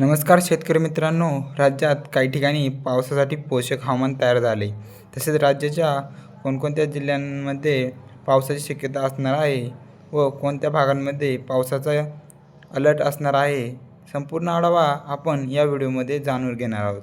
नमस्कार शेतकरी मित्रांनो. राज्यात काही ठिकाणी पावसासाठी पोषक हवामान तयार झाले. तसेच राज्याच्या कोणकोणत्या जिल्ह्यांमध्ये पावसाची शक्यता असणार आहे व कोणत्या भागांमध्ये पावसाचा अलर्ट असणार आहे संपूर्ण आढावा आपण या व्हिडिओमध्ये जाणून घेणार आहोत.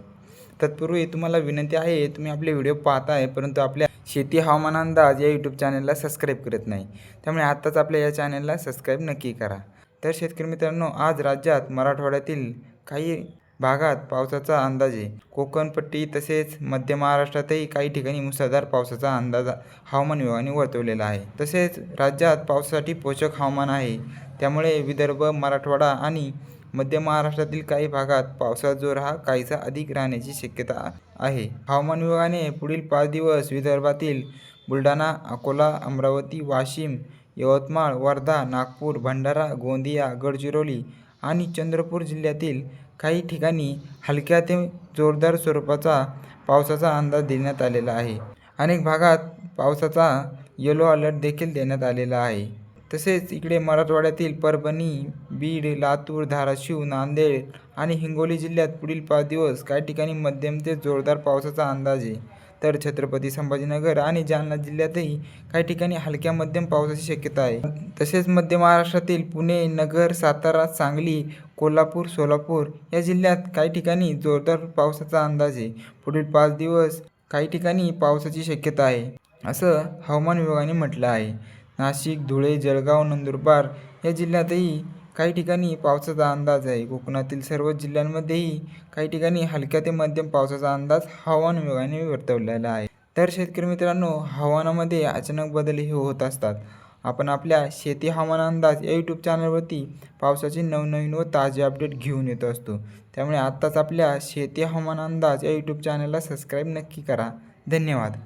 तत्पूर्वी तुम्हाला विनंती आहे तुम्ही आपले व्हिडिओ पाहत आहे परंतु आपल्या शेती हवामान अंदाज या यूट्यूब चॅनलला सबस्क्राईब करत नाही. त्यामुळे आत्ताच आपल्या या चॅनलला सबस्क्राईब नक्की करा. तर शेतकरी मित्रांनो आज राज्यात मराठवाड्यातील काही भागात पावसाचा अंदाज आहे कोकणपट्टी तसेच मध्य महाराष्ट्रातही काही ठिकाणी मुसळधार पावसाचा अंदाज हवामान विभागाने वर्तवलेला आहे. तसेच राज्यात पावसासाठी पोषक हवामान आहे. त्यामुळे विदर्भ मराठवाडा आणि मध्य महाराष्ट्रातील काही भागात पावसाचा जोर हा काहीसा अधिक राहण्याची शक्यता आहे. हवामान विभागाने पुढील पाच दिवस विदर्भातील बुलढाणा अकोला अमरावती वाशिम यवतमाळ वर्धा नागपूर भंडारा गोंदिया गडचिरोली आणि चंद्रपूर जिल्ह्यातील काही ठिकाणी हलक्या ते जोरदार स्वरूपाचा पावसाचा अंदाज देण्यात आलेला आहे. अनेक भागात पावसाचा येलो अलर्ट देखील देण्यात आलेला आहे. तसेच इकडे मराठवाड्यातील परभणी बीड लातूर धाराशिव नांदेड आणि हिंगोली जिल्ह्यात पुढील पाच दिवस काही ठिकाणी मध्यम ते जोरदार पावसाचा अंदाज आहे. तर छत्रपती संभाजीनगर आणि जालना जिल्ह्यातही काही ठिकाणी हलक्या मध्यम पावसाची शक्यता आहे. तसेच मध्य महाराष्ट्रातील पुणे नगर सातारा सांगली कोल्हापूर सोलापूर या जिल्ह्यात काही ठिकाणी जोरदार पावसाचा अंदाज आहे. पुढील पाच दिवस काही ठिकाणी पावसाची शक्यता आहे असं हवामान विभागाने म्हटलं आहे. नाशिक धुळे जळगाव नंदुरबार या जिल्ह्यातही काही ठिकाणी पावसाचा अंदाज आहे. कोकणातील सर्व जिल्ह्यांमध्येही काही ठिकाणी हलक्या ते मध्यम पावसाचा अंदाज हवामान विभागाने वर्तवलेला आहे. तर शेतकरी मित्रांनो हवामानामध्ये अचानक बदल हे होत असतात. आपण आपल्या शेती हवामान अंदाज या यूट्यूब चॅनलवरती पावसाचे नवनवीन व ताजे अपडेट घेऊन येत असतो. त्यामुळे आत्ताच आपल्या शेती हवामान अंदाज या यूट्यूब चॅनलला सबस्क्राईब नक्की करा. धन्यवाद.